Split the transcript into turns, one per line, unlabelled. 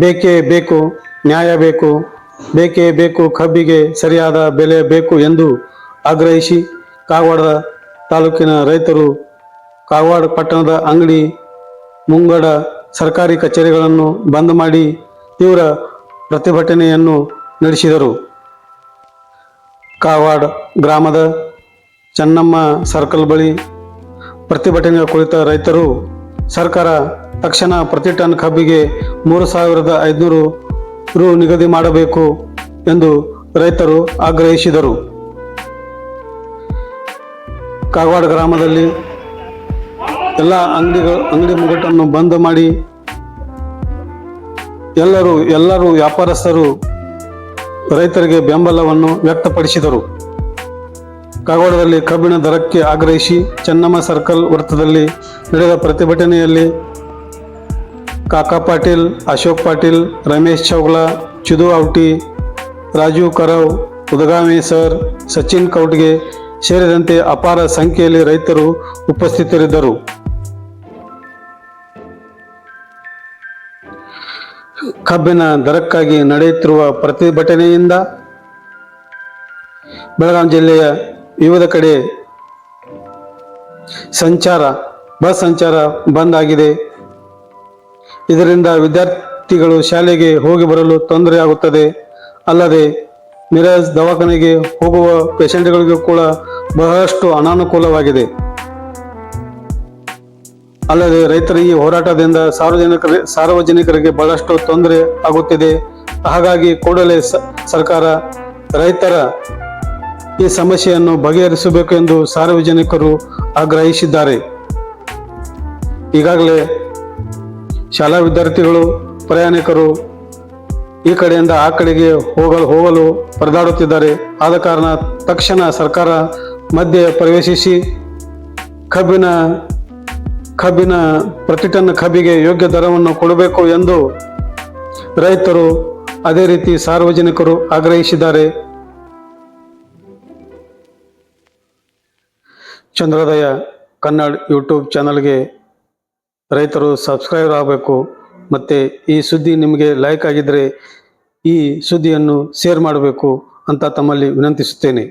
ಬೇಕೇ ಬೇಕು, ನ್ಯಾಯ ಬೇಕು, ಬೇಕೇ ಬೇಕು, ಕಬ್ಬಿಗೆ ಸರಿಯಾದ ಬೆಲೆ ಬೇಕು ಎಂದು ಆಗ್ರಹಿಸಿ ಕಾಗವಾಡದ ತಾಲೂಕಿನ ರೈತರು ಕಾಗವಾಡ ಪಟ್ಟಣದ ಅಂಗಡಿ ಮುಂಗಡ ಸರ್ಕಾರಿ ಕಚೇರಿಗಳನ್ನು ಬಂದ್ ಮಾಡಿ ತೀವ್ರ ಪ್ರತಿಭಟನೆಯನ್ನು ನಡೆಸಿದರು. ಕಾಗವಾಡ ಗ್ರಾಮದ ಚೆನ್ನಮ್ಮ ಸರ್ಕಲ್ ಬಳಿ ಪ್ರತಿಭಟನೆ ಕುಳಿತ ರೈತರು ಸರ್ಕಾರ ತಕ್ಷಣ ಪ್ರತಿ ಟನ್ ಕಬ್ಬಿಗೆ ಮೂರು ಸಾವಿರದ ಐದುನೂರು ರು ನಿಗದಿ ಮಾಡಬೇಕು ಎಂದು ರೈತರು ಆಗ್ರಹಿಸಿದರು. ಕಾಗವಾಡ ಗ್ರಾಮದಲ್ಲಿ ಎಲ್ಲ ಅಂಗಡಿಗಳು, ಅಂಗಡಿ ಮುಗ್ಗಟ್ಟನ್ನು ಬಂದ್ ಮಾಡಿ ಎಲ್ಲರೂ ಎಲ್ಲರೂ ವ್ಯಾಪಾರಸ್ಥರು ರೈತರಿಗೆ ಬೆಂಬಲವನ್ನು ವ್ಯಕ್ತಪಡಿಸಿದರು. ಕಾಗವಾಡದಲ್ಲಿ ಕಬ್ಬಿಣ ದರಕ್ಕೆ ಆಗ್ರಹಿಸಿ ಚೆನ್ನಮ್ಮ ಸರ್ಕಲ್ ವೃತ್ತದಲ್ಲಿ ನಡೆದ ಪ್ರತಿಭಟನೆಯಲ್ಲಿ ಕಾಕಾ ಪಾಟೀಲ್, ಅಶೋಕ್ ಪಾಟೀಲ್, ರಮೇಶ್ चौगला ಚಿದು ಔಟಿ ರಾಜೀವ್ ಕರವ್, ಉದಗಾಮಿ ಸರ್, ಸಚಿನ್ ಕೌಟ್ಗೆ ಸೇರಿದಂತೆ ಅಪಾರ ಸಂಖ್ಯೆಯಲ್ಲಿ ರೈತರು ಉಪಸ್ಥಿತರಿದ್ದರು. ಕಬ್ಬಿನ ದರಕ್ಕಾಗಿ ನಡೆಯುತ್ತಿರುವ ಪ್ರತಿಭಟನೆಯಿಂದ ಬೆಳಗಾವಿ ಜಿಲ್ಲೆಯ ವಿವಿಧ ಕಡೆ ಸಂಚಾರ, ಬಸ್ ಸಂಚಾರ ಬಂದ್ ಆಗಿದೆ. ಇದರಿಂದ ವಿದ್ಯಾರ್ಥಿಗಳು ಶಾಲೆಗೆ ಹೋಗಿ ಬರಲು ತೊಂದರೆಯಾಗುತ್ತದೆ. ಅಲ್ಲದೆ ಮಿರಾಜ್ ದವಾಖಾನೆಗೆ ಹೋಗುವ ಪೇಷಂಟ್ಗಳಿಗೂ ಕೂಡ ಬಹಳಷ್ಟು ಅನಾನುಕೂಲವಾಗಿದೆ. ಅಲ್ಲದೆ ರೈತರ ಈ ಹೋರಾಟದಿಂದ ಸಾರ್ವಜನಿಕರ, ಸಾರ್ವಜನಿಕರಿಗೆ ಬಹಳಷ್ಟು ತೊಂದರೆ ಆಗುತ್ತಿದೆ. ಹಾಗಾಗಿ ಕೂಡಲೇ ಸರ್ಕಾರ ರೈತರ ಈ ಸಮಸ್ಯೆಯನ್ನು ಬಗೆಹರಿಸಬೇಕು ಎಂದು ಸಾರ್ವಜನಿಕರು ಆಗ್ರಹಿಸಿದ್ದಾರೆ. ಈಗಾಗಲೇ ಶಾಲಾ ವಿದ್ಯಾರ್ಥಿಗಳು, ಪ್ರಯಾಣಿಕರು ಈ ಕಡೆಯಿಂದ ಆ ಕಡೆಗೆ ಹೋಗಲು ಹೋಗಲು ಪರದಾಡುತ್ತಿದ್ದಾರೆ. ಆದ ಕಾರಣ ತಕ್ಷಣ ಸರ್ಕಾರ ಮಧ್ಯೆ ಪ್ರವೇಶಿಸಿ ಕಬ್ಬಿನ ಕಬ್ಬಿನ ಪ್ರತಿ ಟನ್ ಕಬ್ಬಿಗೆ ಯೋಗ್ಯ ದರವನ್ನು ಕೊಡಬೇಕು ಎಂದು ರೈತರು ಅದೇ ರೀತಿ ಸಾರ್ವಜನಿಕರು ಆಗ್ರಹಿಸಿದ್ದಾರೆ. ಚಂದ್ರೋದಯ ಕನ್ನಡ ಯೂಟ್ಯೂಬ್ ಚಾನಲ್ಗೆ ರೈತರು ಸಬ್ಸ್ಕ್ರೈಬರ್ ಆಗಬೇಕು, ಮತ್ತು ಈ ಸುದ್ದಿ ನಿಮಗೆ ಲೈಕ್ ಆಗಿದ್ದರೆ ಈ ಸುದ್ದಿಯನ್ನು ಶೇರ್ ಮಾಡಬೇಕು ಅಂತ ತಮ್ಮಲ್ಲಿ ವಿನಂತಿಸುತ್ತೇನೆ.